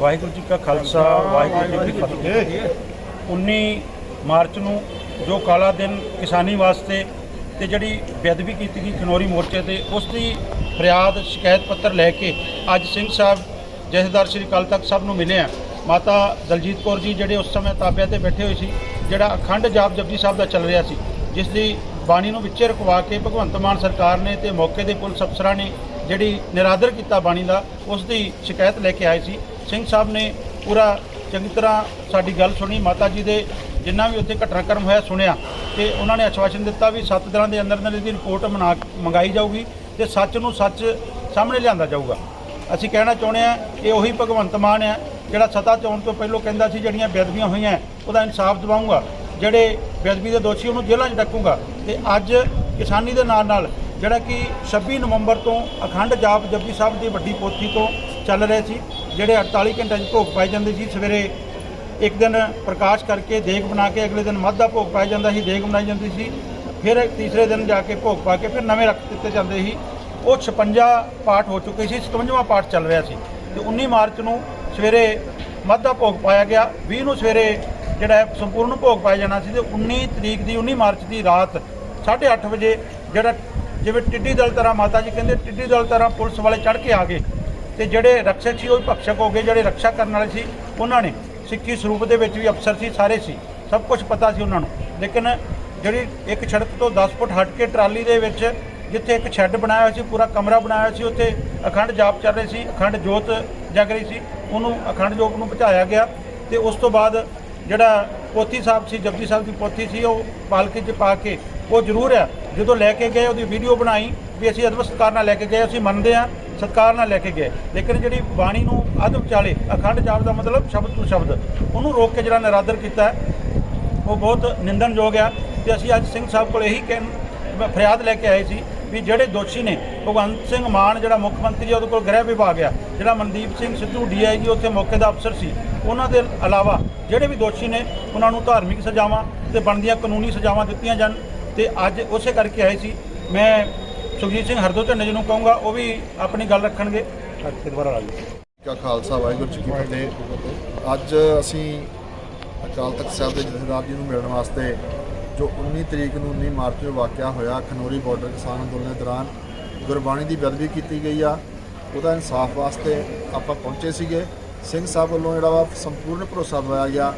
ਵਾਹਿਗੁਰੂ ਜੀ ਕਾ ਖਾਲਸਾ, ਵਾਹਿਗੁਰੂ ਜੀ ਕੀ ਫਤਿਹ। 19 ਮਾਰਚ ਨੂੰ ਜੋ ਕਾਲਾ ਦਿਨ ਕਿਸਾਨੀ ਵਾਸਤੇ ਤੇ ਜਿਹੜੀ ਬੇਅਦਬੀ ਕੀਤੀ ਗਈ ਖਨੌਰੀ ਮੋਰਚੇ ਤੇ, ਉਸ ਦੀ ਫਰਿਆਦ ਸ਼ਿਕਾਇਤ ਪੱਤਰ ਲੈ ਕੇ ਅੱਜ ਸਿੰਘ ਸਾਹਿਬ, ਜਥੇਦਾਰ ਸ਼੍ਰੀ ਅਕਾਲ ਤਖਤ ਸਾਹਿਬ ਨੂੰ ਮਿਲੇ ਆ। ਮਾਤਾ ਦਲਜੀਤ ਕੌਰ ਜੀ ਜਿਹੜੇ ਉਸ ਸਮੇਂ ਤਾਬਿਆਂ ਤੇ ਬੈਠੇ ਹੋਏ ਸੀ, ਜਿਹੜਾ ਅਖੰਡ ਜਾਪ ਜਪਜੀ ਸਾਹਿਬ ਦਾ ਚੱਲ ਰਿਹਾ ਸੀ, ਜਿਸ ਦੀ ਬਾਣੀ ਨੂੰ ਵਿੱਚੇ ਰਖਵਾ ਕੇ ਭਗਵੰਤ ਮਾਨ ਸਰਕਾਰ ਨੇ ਤੇ ਮੌਕੇ ਦੇ ਪੁਲਿਸ ਅਫਸਰਾਂ ਨੇ ਜਿਹੜੀ ਨਿਰਾਦਰ ਕੀਤਾ ਬਾਣੀ ਦਾ, ਉਸ ਦੀ ਸ਼ਿਕਾਇਤ ਲੈ ਕੇ ਆਏ ਸੀ। ਸਿੰਘ ਸਾਹਿਬ ਨੇ ਪੂਰਾ ਚੰਗੀ ਤਰ੍ਹਾਂ ਸਾਡੀ ਗੱਲ ਸੁਣੀ। ਮਾਤਾ ਜੀ ਦੇ ਜਿੰਨਾ ਵੀ ਉੱਥੇ ਘਟਨਾਕ੍ਰਮ ਹੋਇਆ ਸੁਣਿਆ ਤੇ ਉਹਨਾਂ ਨੇ ਆਸ਼ਵਾਸਨ ਦਿੱਤਾ ਵੀ 7 ਦਿਨਾਂ ਦੇ ਅੰਦਰ ਅੰਦਰ ਇਹਦੀ ਰਿਪੋਰਟ ਬਣਾ ਮੰਗਾਈ ਜਾਊਗੀ ਤੇ ਸੱਚ ਨੂੰ ਸੱਚ ਸਾਹਮਣੇ ਲਿਆਂਦਾ ਜਾਊਗਾ। ਅਸੀਂ ਕਹਿਣਾ ਚਾਹੁੰਦੇ ਆ ਇਹ ਉਹੀ ਭਗਵੰਤ ਮਾਨ ਆ ਜਿਹੜਾ ਸਤਾ ਚੋਣ ਤੋਂ ਪਹਿਲਾਂ ਕਹਿੰਦਾ ਸੀ ਜਿਹੜੀਆਂ ਬੇਅਦਬੀਆਂ ਹੋਈਆਂ, ਉਹਦਾ ਇਨਸਾਫ ਦਿਵਾਉਂਗਾ ਜਿਹੜੇ ਬੇਅਦਬੀ ਦੇ ਦੋਸ਼ੀ ਉਹਨੂੰ ਜੇਲ੍ਹਾਂ 'ਚ ਡੱਕੂਗਾ ਤੇ ਅੱਜ ਕਿਸਾਨੀ ਦੇ ਨਾਲ ਨਾਲ ਜਿਹੜਾ ਕਿ 26 ਨਵੰਬਰ ਤੋਂ ਅਖੰਡ ਜਾਪ ਜਪਜੀ ਸਾਹਿਬ ਦੀ ਵੱਡੀ ਪੋਥੀ ਤੋਂ ਚੱਲ ਰਹੇ ਸੀ, ਜਿਹੜੇ 48 ਘੰਟਿਆਂ 'ਚ ਭੋਗ ਪਾਏ ਜਾਂਦੇ ਸੀ। ਸਵੇਰੇ ਇੱਕ ਦਿਨ ਪ੍ਰਕਾਸ਼ ਕਰਕੇ ਦੇਗ ਬਣਾ ਕੇ ਅਗਲੇ ਦਿਨ ਮੱਧ ਦਾ ਭੋਗ ਪਾਇਆ ਜਾਂਦਾ ਸੀ, ਦੇਗ ਬਣਾਈ ਜਾਂਦੀ ਸੀ। ਫਿਰ ਤੀਸਰੇ ਦਿਨ ਜਾ ਕੇ ਭੋਗ ਪਾ ਕੇ ਫਿਰ ਨਵੇਂ ਰੱਖ ਦਿੱਤੇ ਜਾਂਦੇ ਸੀ। ਉਹ 56 ਪਾਠ ਹੋ ਚੁੱਕੇ ਸੀ 57ਵਾਂ ਪਾਠ ਚੱਲ ਰਿਹਾ ਸੀ। ਤੇ 19 ਮਾਰਚ ਨੂੰ ਸਵੇਰੇ ਮੱਧ ਦਾ ਭੋਗ ਪਾਇਆ ਗਿਆ 20 ਨੂੰ ਸਵੇਰੇ ਜਿਹੜਾ ਸੰਪੂਰਨ ਭੋਗ ਪਾਇਆ ਜਾਣਾ ਸੀ ਤੇ 19 ਤਰੀਕ ਦੀ 19 ਮਾਰਚ ਦੀ ਰਾਤ 8:30 ਵਜੇ ਜਿਹੜਾ ਜਿਵੇਂ ਟਿੱਡੀ ਦਲ ਤਰ੍ਹਾਂ ਮਾਤਾ ਜੀ ਕਹਿੰਦੇ ਟਿੱਡੀ ਦਲ ਤਰ੍ਹਾਂ ਪੁਲਿਸ ਵਾਲੇ ਚੜ੍ਹ ਕੇ ਆ ਗਏ। ਤੇ ਜਿਹੜੇ ਰਕਸ਼ਕ ਸੀ, ਉਹ ਵੀ ਭਖਸ਼ਕ ਹੋ ਗਏ, ਜਿਹੜੇ ਰੱਖਿਆ ਕਰਨ ਵਾਲੇ ਸੀ, ਉਹਨਾਂ ਨੇ ਸਿੱਖੀ ਸਰੂਪ ਦੇ ਵਿੱਚ ਵੀ ਅਫਸਰ ਸੀ, ਸਾਰੇ ਸੀ। ਸਭ ਕੁਝ ਪਤਾ ਸੀ ਉਹਨਾਂ ਨੂੰ। ਲੇਕਿਨ ਜਿਹੜੀ ਇੱਕ ਸੜਕ ਤੋਂ 10 ਫੁੱਟ ਹਟ ਕੇ ਟਰਾਲੀ ਦੇ ਵਿੱਚ ਜਿੱਥੇ ਇੱਕ ਸ਼ੈੱਡ ਬਣਾਇਆ ਹੋਇਆ ਸੀ, ਪੂਰਾ ਕਮਰਾ ਬਣਾਇਆ ਹੋਇਆ ਸੀ, ਉੱਥੇ ਅਖੰਡ ਜਾਪ ਚੱਲ ਰਹੀ ਸੀ, ਅਖੰਡ ਜੋਤ ਜਗ ਰਹੀ ਸੀ, ਉਹਨੂੰ ਅਖੰਡ ਜੋਤ ਨੂੰ ਪਹੁੰਚਾਇਆ ਗਿਆ। ਤੇ ਉਸ ਤੋਂ ਬਾਅਦ ਜਿਹੜਾ ਪੋਥੀ ਸਾਹਿਬ ਸੀ, ਜਪਜੀ ਸਾਹਿਬ ਦੀ ਪੋਥੀ ਸੀ, ਉਹ ਪਾਲਕੀ 'ਚ ਪਾ ਕੇ ਉਹ ਜ਼ਰੂਰ ਆ। ਜਦੋਂ ਲੈ ਕੇ ਗਏ, ਉਹਦੀ ਵੀਡੀਓ ਬਣਾਈ ਵੀ ਅਸੀਂ ਅਦਬ ਸਤਿਕਾਰ ਨਾਲ ਲੈ ਕੇ ਗਏ, ਅਸੀਂ ਮੰਨਦੇ ਆ ਸਤਿਕਾਰ ਨਾਲ ਲੈ ਕੇ ਗਏ। ਲੇਕਿਨ ਜਿਹੜੀ ਬਾਣੀ ਨੂੰ ਅਦਬ ਵਿਚਾਲੇ, ਅਖੰਡ ਜਾਪ ਦਾ ਮਤਲਬ ਸ਼ਬਦ ਤੋਂ ਸ਼ਬਦ, ਉਹਨੂੰ ਰੋਕ ਕੇ ਜਿਹੜਾ ਨਿਰਾਦਰ ਕੀਤਾ ਉਹ ਬਹੁਤ ਨਿੰਦਣਯੋਗ ਆ। ਤੇ ਅਸੀਂ ਅੱਜ ਸਿੰਘ ਸਾਹਿਬ ਕੋਲ ਇਹੀ ਕਹਿਣ ਫਰਿਆਦ ਲੈ ਕੇ ਆਏ ਸੀ ਵੀ ਜਿਹੜੇ ਦੋਸ਼ੀ ਨੇ, ਭਗਵੰਤ ਸਿੰਘ ਮਾਨ ਜਿਹੜਾ ਮੁੱਖ ਮੰਤਰੀ ਆ, ਉਹਦੇ ਕੋਲ ਗ੍ਰਹਿ ਵਿਭਾਗ ਆ। ਜਿਹੜਾ ਮਨਦੀਪ ਸਿੰਘ ਸਿੱਧੂ ਡੀਆਈਜੀ ਉੱਥੇ ਮੌਕੇ ਦਾ ਅਫਸਰ ਸੀ, ਉਹਨਾਂ ਦੇ ਇਲਾਵਾ ਜਿਹੜੇ ਵੀ ਦੋਸ਼ੀ ਨੇ, ਉਹਨਾਂ ਨੂੰ ਧਾਰਮਿਕ ਸਜ਼ਾਵਾਂ ਤੇ ਬਣਦੀਆਂ ਕਾਨੂੰਨੀ ਸਜ਼ਾਵਾਂ ਦਿੱਤੀਆਂ ਜਾਣ। ਤੇ ਅੱਜ ਉਸੇ ਕਰਕੇ ਆਏ ਸੀ। ਮੈਂ ਸੁਖਜੀਤ ਸਿੰਘ ਹਰਦੋ ਝੰਡੇ ਜੀ ਨੂੰ ਕਹੂੰਗਾ, ਉਹ ਵੀ ਆਪਣੀ ਗੱਲ ਰੱਖਣਗੇ। ਫਿਰ ਦੁਬਾਰਾ ਲਾ ਲਈਏ ਕਾ ਖਾਲਸਾ, ਵਾਹਿਗੁਰੂ ਜੀ ਕੀ ਫਤਿਹ। ਅੱਜ ਅਸੀਂ ਅਕਾਲ ਤਖਤ ਸਾਹਿਬ ਦੇ ਜਥੇਦਾਰ ਜੀ ਨੂੰ ਮਿਲਣ ਵਾਸਤੇ ਜੋ 19 ਤਰੀਕ ਨੂੰ 19 ਮਾਰਚ ਨੂੰ ਵਾਕਿਆ ਹੋਇਆ ਖਨੋਰੀ ਬਾਰਡਰ ਕਿਸਾਨ ਅੰਦੋਲਨ ਦੌਰਾਨ ਗੁਰਬਾਣੀ ਦੀ ਬੇਅਦਬੀ ਕੀਤੀ ਗਈ ਆ, ਉਹਦਾ ਇਨਸਾਫ ਵਾਸਤੇ ਆਪਾਂ ਪਹੁੰਚੇ ਸੀਗੇ। ਸਿੰਘ ਸਾਹਿਬ ਵੱਲੋਂ ਜਿਹੜਾ ਵਾ ਸੰਪੂਰਨ ਭਰੋਸਾ ਦਵਾਇਆ ਗਿਆ।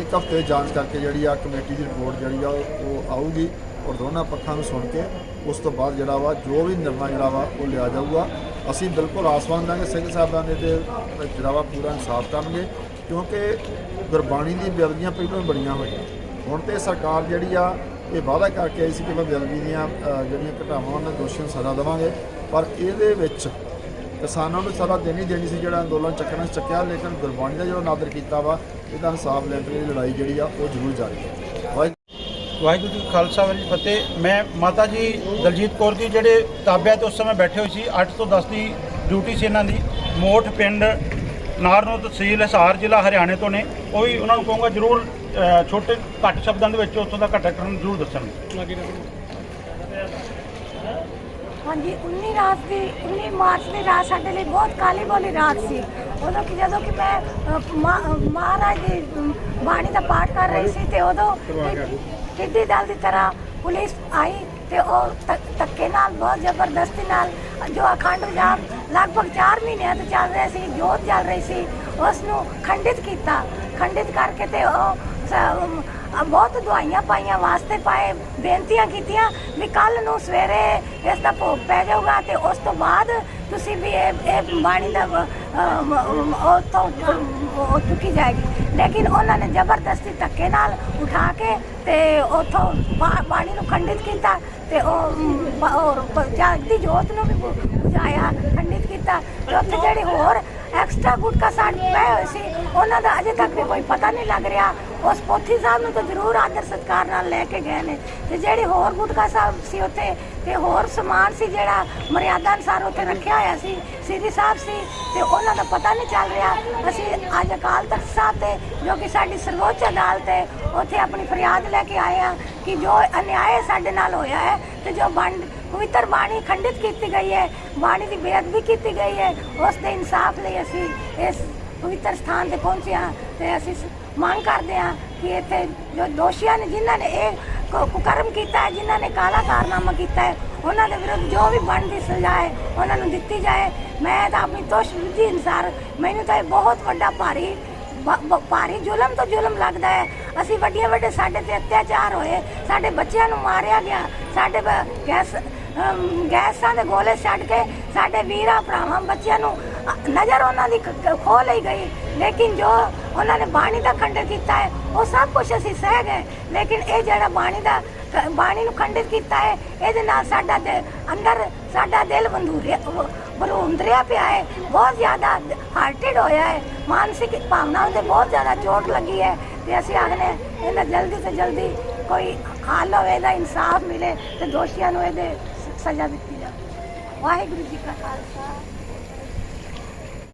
ਇੱਕ ਹਫ਼ਤੇ ਜਾਂਚ ਕਰਕੇ ਜਿਹੜੀ ਆ ਕਮੇਟੀ ਦੀ ਰਿਪੋਰਟ ਜਿਹੜੀ ਆ ਉਹ ਉਹ ਆਊਗੀ। ਔਰ ਦੋਨਾਂ ਪੱਖਾਂ ਨੂੰ ਸੁਣ ਕੇ ਉਸ ਤੋਂ ਬਾਅਦ ਜਿਹੜਾ ਵਾ, ਜੋ ਵੀ ਨਿਰਣਾ ਜਿਹੜਾ ਵਾ, ਉਹ ਲਿਆ ਜਾਊਗਾ। ਅਸੀਂ ਬਿਲਕੁਲ ਆਸਵਾਨ ਦਾਂਗੇ, ਸਿੰਘ ਸਾਹਿਬਾਨ ਦੇ ਤੇ ਜਿਹੜਾ ਵਾ ਪੂਰਾ ਇਨਸਾਫ ਕਰਨਗੇ, ਕਿਉਂਕਿ ਗੁਰਬਾਣੀ ਦੀ ਬੇਅਦਬੀਆਂ ਪਹਿਲਾਂ ਬਣੀਆਂ ਹੋਈਆਂ। ਹੁਣ ਤੇ ਸਰਕਾਰ ਜਿਹੜੀ ਆ, ਇਹ ਵਾਅਦਾ ਕਰਕੇ ਆਈ ਸੀ ਕਿ ਮੈਂ ਬੇਅਦਬੀ ਦੀਆਂ ਜਿਹੜੀਆਂ ਘਟਾਵਾਂ ਉਹਨਾਂ ਦੋਸ਼ੀਆਂ ਨੂੰ ਸਜ਼ਾ ਦੇਵਾਂਗੇ। ਪਰ ਇਹਦੇ ਵਿੱਚ ਕਿਸਾਨਾਂ ਨੂੰ ਸਜ਼ਾ ਦੇਣੀ ਦੇਣੀ ਸੀ, ਜਿਹੜਾ ਅੰਦੋਲਨ ਚੱਕਣਾ ਚੱਕਿਆ, ਲੇਕਿਨ ਗੁਰਬਾਣੀ ਦਾ ਜਿਹੜਾ ਨਾਦਰ ਕੀਤਾ ਵਾ, ਇਹਦਾ ਇਨਸਾਫ ਲੈਣ ਦੀ ਲੜਾਈ ਜਿਹੜੀ ਆ, ਉਹ ਜ਼ਰੂਰ ਜਾਰੀ ਹੈ। ਵਾਹਿਗੁਰੂ ਜੀ ਖਾਲਸਾ, ਵਾਹਿਗੁਰੂ ਜੀ ਫਤਿਹ। ਮੈਂ ਮਾਤਾ ਜੀ ਦਲਜੀਤ ਕੌਰ ਜੀ ਜਿਹੜੇ ਤਾਬਿਆਂ ਤੇ ਉਸ ਸਮੇਂ ਬੈਠੇ ਹੋਏ ਸੀ 8 ਤੋਂ 10 ਦੀ ਡਿਊਟੀ ਸੀ ਇਹਨਾਂ ਦੀ। ਮੋਠ ਪਿੰਡ ਨਾਰਨੋ ਤਹਿਸੀਲ ਹਿਸਾਰ ਜ਼ਿਲ੍ਹਾ ਹਰਿਆਣੇ ਤੋਂ ਨੇ। ਉਹ ਵੀ ਉਹਨਾਂ ਨੂੰ ਕਹੂੰਗਾ ਜ਼ਰੂਰ ਛੋਟੇ ਘੱਟ ਸ਼ਬਦਾਂ ਦੇ ਵਿੱਚ ਉੱਥੋਂ ਦਾ ਘਟਨਾਕ੍ਰਮ ਜ਼ਰੂਰ ਦੱਸਣ ਹਾਂਜੀ 19 ਰਾਤ ਦੀ 19 ਮਾਰਚ ਦੀ ਰਾਤ ਸਾਡੇ ਲਈ ਬਹੁਤ ਕਾਲੀ ਬੋਲੀ ਰਾਤ ਸੀ। ਉਦੋਂ ਕਿ ਜਦੋਂ ਕਿ ਮੈਂ ਅ, ਮਹਾ- ਮਹਾਰਾਜ ਦੀ ਅਮ, ਬਾਣੀ ਦਾ ਪਾਠ ਕਰ ਰਹੀ ਸੀ ਤੇ ਉਦੋਂ ਟਿੱਡੀ ਦਲ ਦੀ ਤਰ੍ਹਾਂ ਪੁਲਿਸ ਆਈ ਤੇ ਉਹ ਧੱਕ- ਧੱਕੇ ਨਾਲ ਬਹੁਤ ਜ਼ਬਰਦਸਤੀ ਨਾਲ ਜੋ ਅਖੰਡ ਜਾਪ ਲਗਭਗ 4 ਮਹੀਨਿਆਂ ਤੋਂ ਚੱਲ ਰਿਹਾ ਸੀ ਜੋਤ ਚੱਲ ਰਹੀ ਸੀ ਉਸ ਨੂੰ ਖੰਡਿਤ ਕੀਤਾ। ਖੰਡਿਤ ਕਰਕੇ ਤੇ ਉਹ ਸ- ਬਹੁਤ ਦਵਾਈਆਂ ਪਾਈਆਂ ਵਾਸਤੇ ਪਾਏ, ਬੇਨਤੀਆਂ ਕੀਤੀਆਂ ਵੀ ਕੱਲ ਨੂੰ ਸਵੇਰੇ ਇਸ ਦਾ ਭੋਗ ਪੈ ਜਾਊਗਾ ਤੇ ਉਸ ਤੋਂ ਬਾਅਦ ਤੁਸੀਂ ਵੀ ਇਹ ਇਹ ਬਾਣੀ ਦਾ ਵ- ਉਹ ਤੋਂ ਉਹ ਚੁੱਕੀ ਜਾਏਗੀ। ਲੇਕਿਨ ਉਹਨਾਂ ਨੇ ਜ਼ਬਰਦਸਤੀ ਧੱਕੇ ਨਾਲ ਉਠਾ ਕੇ ਤੇ ਉਥੋਂ ਪਾਣੀ ਨੂੰ ਖੰਡਿਤ ਕੀਤਾ ਤੇ ਉਹ ਜਾਗਦੀ ਜੋਤ ਨੂੰ ਵੀ ਬੁ- ਬੁਝਾਇਆ, ਖੰਡਿਤ ਕੀਤਾ। ਤੇ ਉੱਥੇ ਜਿਹੜੇ ਹੋਰ ਐਕਸਟਰਾ ਗੁਟਕਾ ਸਾਡ ਪਏ ਹੋਏ ਸੀ, ਉਹਨਾਂ ਦਾ ਅਜੇ ਤੱਕ ਵੀ ਕੋਈ ਪਤਾ ਨਹੀਂ ਲੱਗ ਰਿਹਾ ਉਸ ਪੋਥੀ ਸਾਹਿਬ ਨੂੰ ਤਾਂ ਜ਼ਰੂਰ ਆਦਰ ਸਤਿਕਾਰ ਨਾਲ ਲੈ ਕੇ ਗਏ ਨੇ। ਤੇ ਜਿਹੜੇ ਹੋਰ ਗੁਟਕਾ ਸਾਹਿਬ ਸੀ ਉੱਥੇ, ਤੇ ਹੋਰ ਸਮਾਨ ਸੀ ਜਿਹੜਾ ਮਰਿਆਦਾ ਅਨੁਸਾਰ ਉੱਥੇ ਰੱਖਿਆ ਹੋਇਆ ਸੀ, ਸ੍ਰੀ ਸਾਹਿਬ ਸੀ, ਤੇ ਉਹਨਾਂ ਦਾ ਪਤਾ ਨਹੀਂ ਚੱਲ ਰਿਹਾ। ਅਸੀਂ ਅੱਜ ਅਕਾਲ ਤਖਤ ਸਾਹਿਬ ਤੇ, ਜੋ ਕਿ ਸਾਡੀ ਸਰਵੋੱਚ ਅਦਾਲਤ ਹੈ, ਉੱਥੇ ਆਪਣੀ ਫਰਿਆਦ ਲੈ ਕੇ ਆਏ ਆ ਕਿ ਜੋ ਅਨਿਆਏ ਸਾਡੇ ਨਾਲ ਹੋਇਆ ਹੈ ਤੇ ਜੋ ਬੰਡ ਪਵਿੱਤਰ ਬਾਣੀ ਖੰਡਿਤ ਕੀਤੀ ਗਈ ਹੈ, ਬਾਣੀ ਦੀ ਬੇਅਦਬੀ ਕੀਤੀ ਗਈ ਹੈ, ਉਸ ਦੇ ਇਨਸਾਫ ਲਈ ਅਸੀਂ ਇਸ ਪਵਿੱਤਰ ਸਥਾਨ ਤੇ ਪਹੁੰਚੇ ਹਾਂ ਤੇ ਅਸੀਂ ਮੰਗ ਕਰਦੇ ਹਾਂ ਕਿ ਇੱਥੇ ਜੋ ਦੋਸ਼ੀਆਂ ਨੇ ਜਿਨ੍ਹਾਂ ਨੇ ਇਹ ਕੁ- ਕੁਕਰਮ ਕੀਤਾ ਹੈ ਜਿਨ੍ਹਾਂ ਨੇ ਕਾਲਾ ਕਾਰਨਾਮਾ ਕੀਤਾ ਹੈ ਉਹਨਾਂ ਦੇ ਵਿਰੁੱਧ ਜੋ ਵੀ ਬਣਦੀ ਸਜ਼ਾ ਹੈ ਉਹਨਾਂ ਨੂੰ ਦਿੱਤੀ ਜਾਏ। ਮੈਂ ਤਾਂ ਆਪਣੀ ਤੋਸ਼ ਵਿਧੀ ਅਨੁਸਾਰ ਮੈਨੂੰ ਤਾਂ ਇਹ ਬਹੁਤ ਵੱਡਾ ਭਾਰੀ ਬ- ਬ- ਭਾਰੀ ਜ਼ੁਲਮ ਤੋਂ ਜ਼ੁਲਮ ਲੱਗਦਾ ਹੈ। ਅਸੀਂ ਵੱਡੀਆਂ ਵੱਡੇ ਸਾਡੇ ਤੇ ਅਤਿਆਚਾਰ ਹੋਏ ਸਾਡੇ ਬੱਚਿਆਂ ਨੂੰ ਮਾਰਿਆ ਗਿਆ ਸਾਡੇ ਬ- ਗੈਸ ਅਮ, ਗੈਸਾਂ ਦੇ ਗੋਲੇ ਛੱਡ ਕੇ ਸਾਡੇ ਵੀਰਾਂ ਭਰਾਵਾਂ ਬੱਚਿਆਂ ਨੂੰ ਅ, ਨਜ਼ਰ ਉਹਨਾਂ ਦੀ ਖ- ਖ- ਖੋਹ ਲਈ ਗਈ। ਲੇਕਿਨ ਜੋ ਉਹਨਾਂ ਨੇ ਬਾਣੀ ਦਾ ਖੰਡਨ ਕੀਤਾ ਹੈ। ਉਹ ਸਭ ਕੁਝ ਅਸੀਂ ਸਹਿ ਗਏ। ਲੇਕਿਨ ਇਹ ਜਿਹੜਾ ਬਾਣੀ ਦਾ ਬਾਣੀ ਨੂੰ ਖੰਡਿਤ ਕੀਤਾ ਹੈ, ਇਹਦੇ ਨਾਲ ਸਾਡਾ ਦਿਲ ਅੰਦਰ ਸਾਡਾ ਦਿਲ ਬੰਦੂਰਿਆ ਬਰੂੰਦਰਿਆ ਪਿਆ ਹੈ। ਬਹੁਤ ਜ਼ਿਆਦਾ ਹਾਰਟਡ ਹੋਇਆ ਹੈ। ਮਾਨਸਿਕ ਭਾਵਨਾਵਾਂ ਤੇ ਬਹੁਤ ਜ਼ਿਆਦਾ ਚੋਟ ਲੱਗੀ ਹੈ ਤੇ ਅਸੀਂ ਆਖਨੇ ਇਹਦਾ ਜਲਦੀ ਤੋਂ ਜਲਦੀ ਕੋਈ ਹੱਲ ਹੋਵੇ, ਇਹਦਾ ਇਨਸਾਫ ਮਿਲੇ ਤੇ ਦੋਸ਼ੀਆਂ ਨੂੰ ਇਹਦੇ ਸਜ਼ਾ ਦਿੱਤੀ ਜਾਵੇ। ਵਾਹਿਗੁਰੂ ਜੀ ਕਾ ਖਾਲਸਾ।